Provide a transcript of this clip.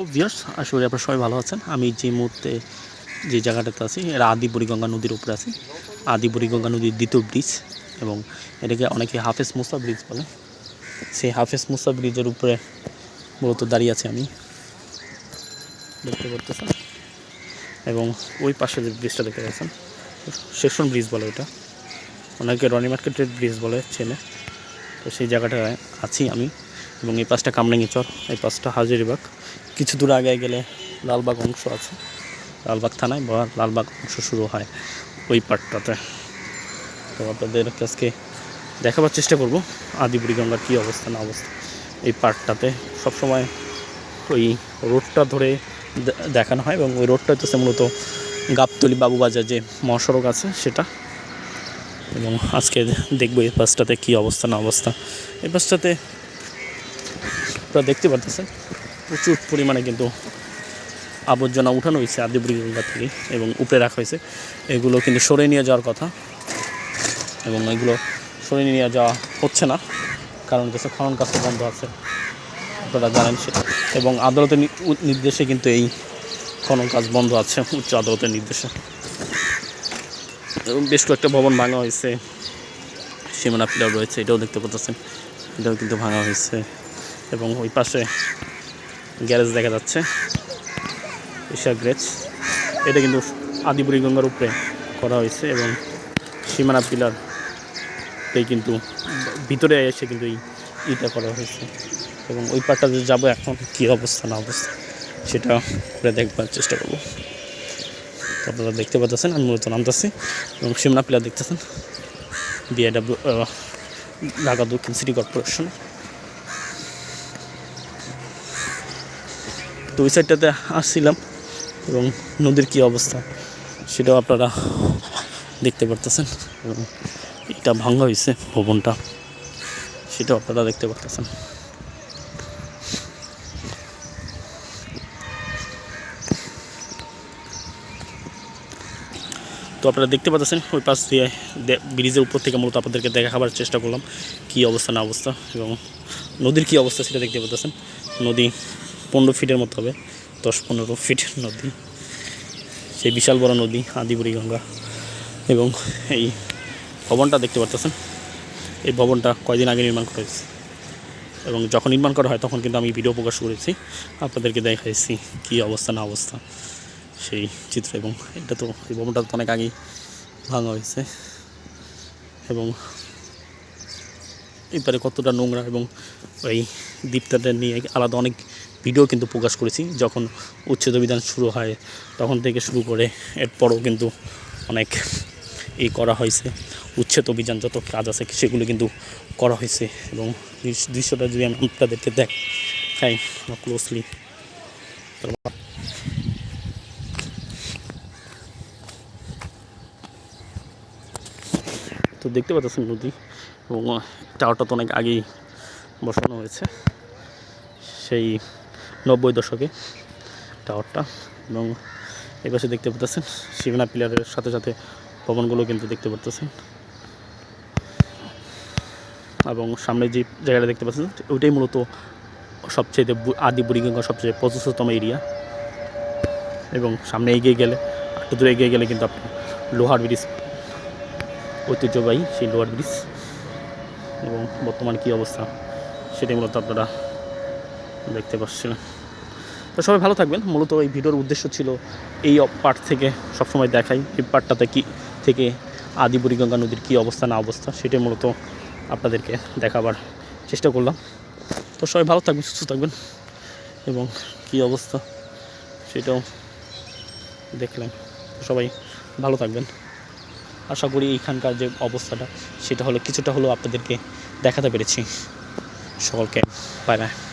Viewers আশা করি আপনারা সবাই ভালো আছেন। আমি যে মুহূর্তে যে জায়গাটাতে আছি, এটা আদি বুড়িগঙ্গা নদীর উপরে আছি। আদি বুড়িগঙ্গা নদীর দ্বিতীয় ব্রিজ এবং এটাকে অনেকে হাফেজ মুসা ব্রিজ বলে। সেই হাফেজ মুসা ব্রিজের উপরে মূলত দাঁড়িয়ে আছি আমি। দেখতে পারতেছেন? এবং ওই পাশে যে ব্রিজটা দেখতে পাচ্ছেন, সেকশন ব্রিজ বলে ওটা। অনেকে রনি মার্কেটের ব্রিজ বলে, চেনে। তো সেই জায়গাটায় আছি আমি। এবং এই পাশটা কামরাঙ্গি চর, এই পাশটা হাজারিবাগ। কিছু দূর আগে গেলে লালবাগ অংশ আছে। লালবাগ থানায় বা লালবাগ অংশ শুরু হয় ওই পার্টটাতে তো আপনাদের কাছকে দেখাবার চেষ্টা করব আদি বুড়িগঙ্গার কী অবস্থা, না অবস্থা। এই পার্টটাতে সবসময় ওই রোডটা ধরে দেখানো হয় এবং ওই রোডটা হচ্ছে মূলত গাবতলি বাবুবাজার যে মহাসড়ক আছে সেটা। এবং আজকে দেখব এই পাশটাতে কী অবস্থা, না অবস্থা। এই পাশটাতে আপনারা দেখতে পারতেছেন, প্রচুর পরিমাণে কিন্তু আবর্জনা উঠানো হয়েছে আদিবুড়ি গঙ্গা থেকে এবং উপরে রাখা হয়েছে। এগুলো কিন্তু সরে নিয়ে যাওয়ার কথা এবং এগুলো সরে নিয়ে যাওয়া হচ্ছে না, কারণ হচ্ছে খনন কাজ বন্ধ আছে, আপনারা জানেন এবং আদালতের নির্দেশে কিন্তু এই খনন কাজ বন্ধ আছে, উচ্চ আদালতের নির্দেশে। এবং বেশ কয়েকটা ভবন ভাঙা হয়েছে, সীমানা পিলার রয়েছে, এটাও দেখতে পাচ্ছেন এটাও কিন্তু ভাঙা হয়েছে। এবং ওই পাশে গ্যারেজ দেখা যাচ্ছে, এশিয়া গ্যারেজ এটা কিন্তু আদিপুরি গঙ্গার উপরে করা হয়েছে এবং সীমানা পিলার এই কিন্তু ভিতরে এসে কিন্তু এই ইটা করা হয়েছে। এবং ওই পাটটা যে যাব এখন, কী অবস্থা না অবস্থা, সেটা করে দেখবার চেষ্টা করব। আপনারা দেখতে পাচ্ছেন, আমি মূলত নামতেছি এবং সীমানা পিলার দেখতেছেন। বিআইডাব্লিউ ঢাকা দক্ষিণ সিটি কর্পোরেশন। তো ওই সাইডটাতে আসছিলাম এবং নদীর কী অবস্থা সেটাও আপনারা দেখতে পারতেছেন এবং এটা ভাঙ্গা হয়েছে ভবনটা, সেটাও আপনারা দেখতে পারতেছেন। তো আপনারা দেখতে পাচ্ছেন ওই পাশ দিয়ে ব্রিজের উপর থেকে মূলত আপনাদেরকে দেখাবার চেষ্টা করলাম কী অবস্থা না অবস্থা এবং নদীর কী অবস্থা সেটা দেখতে পাচ্ছেন নদী পনেরো ফিটের মতো হবে, দশ পনেরো ফিট নদী, সেই বিশাল বড় নদী আদিপুরি গঙ্গা এবং এই ভবনটা দেখতে পাচ্ছেন এই ভবনটা কয়দিন আগে নির্মাণ করা হয়েছে এবং যখন নির্মাণ করা হয় তখন কিন্তু আমি ভিডিও প্রকাশ করেছি, আপনাদেরকে দেখাইছি কী অবস্থা, না অবস্থা সেই চিত্র এবং এটা তো, এই ভবনটা তো অনেক আগেই ভাঙা হয়েছে এবং এবারে কতটা নোংরা এবং এই দ্বীপটাতে নিয়ে আলাদা অনেক ভিডিও কিন্তু প্রকাশ করেছি। যখন উচ্ছেদ অভিযান শুরু হয়, তখন থেকে শুরু করে এরপরও কিন্তু অনেক এই করা হয়েছে। উচ্ছেদ অভিযান যত কাজ আছে সেগুলো কিন্তু করা হয়েছে এবং দৃশ্যটা যদি আমি আপনাদেরকে দেখাই ক্লোজলি তো দেখতে পাচ্ছেন নদী এবং টাওয়ারটা তো অনেক আগেই বসানো হয়েছে। সেই নব্বই দশকে টাওয়ারটা এবং এই পাশে দেখতে পাচ্ছেন সীমানা পিলারের সাথে সাথে ভবনগুলো কিন্তু দেখতে পাচ্ছেন। এবং সামনে যে জায়গাটা দেখতে পাচ্ছেন, ওইটাই মূলত সবচেয়ে আদি বুড়িগঙ্গা সবচেয়ে প্রশস্ততম এরিয়া। এবং সামনে এগিয়ে গেলে, একটু দূরে এগিয়ে গেলে কিন্তু আপনি লোহার ব্রিজ ঐতিহ্যবাহী সেই লোয়ার ব্রিজ এবং বর্তমান কী অবস্থা সেটাই মূলত আপনারা দেখতে পাচ্ছিলেন। তো সবাই ভালো থাকবেন। মূলত এই ভিডিওর উদ্দেশ্য ছিল এই পার্ট থেকে সবসময় দেখাই এই পার্টটাতে কি থেকে আদি বুড়িগঙ্গা নদীর কী অবস্থা, না অবস্থা সেটাই মূলত আপনাদেরকে দেখাবার চেষ্টা করলাম। তো সবাই ভালো থাকবেন, সুস্থ থাকবেন এবং কী অবস্থা সেটাও দেখলাম। সবাই ভালো থাকবেন। আশা করি এইখানকার যে অবস্থাটা, সেটা হলো, কিছুটা হলেও আপনাদেরকে দেখাতে পেরেছি। সকলকে বাই বাই